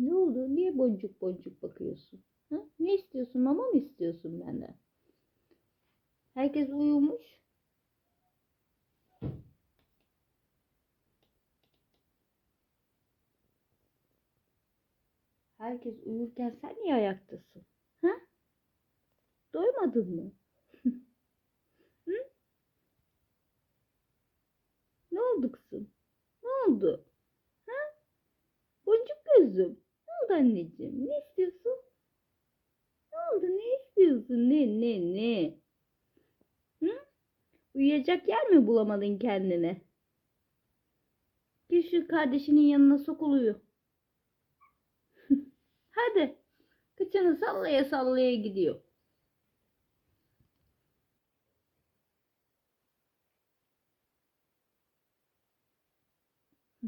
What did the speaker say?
Ne oldu? Niye boncuk boncuk bakıyorsun? Ha? Ne istiyorsun? Mama mı istiyorsun benden? Herkes uyumuş. Herkes uyurken sen niye ayaktasın? Ha? Doymadın mı? Hı? Ne oldu kızım? Ne oldu? Ha? Boncuk gözüm. Oldu anneciğim? Ne istiyorsun? Ne oldu? Ne istiyorsun? Ne ne ne? Hı? Uyuyacak yer mi bulamadın kendine? Gir şu kardeşinin yanına sokul uyu. Hadi. Kıçını sallaya sallaya gidiyor. Hı.